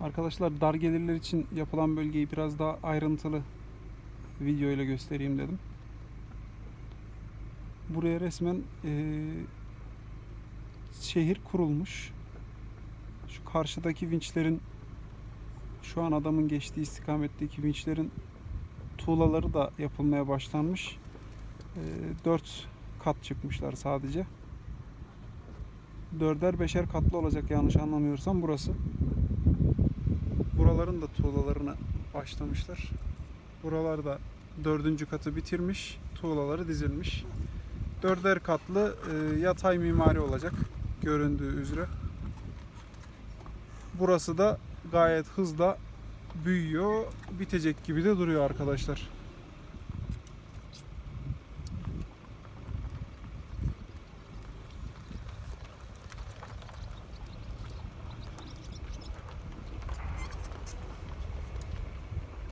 Arkadaşlar dar gelirler için yapılan bölgeyi biraz daha ayrıntılı video ile göstereyim dedim. Buraya resmen eee, şehir kurulmuş. Şu karşıdaki vinçlerin şu an adamın geçtiği istikametteki vinçlerin tuğlaları da yapılmaya başlanmış. 4 kat çıkmışlar sadece. Dörder beşer katlı olacak yanlış anlamıyorsam burası. Buraların da tuğlalarını başlamışlar. Buralar da dördüncü katı bitirmiş. Tuğlaları dizilmiş. Dörder katlı e, yatay mimari olacak göründüğü üzere. Burası da gayet hızla büyüyor. Bitecek gibi de duruyor arkadaşlar.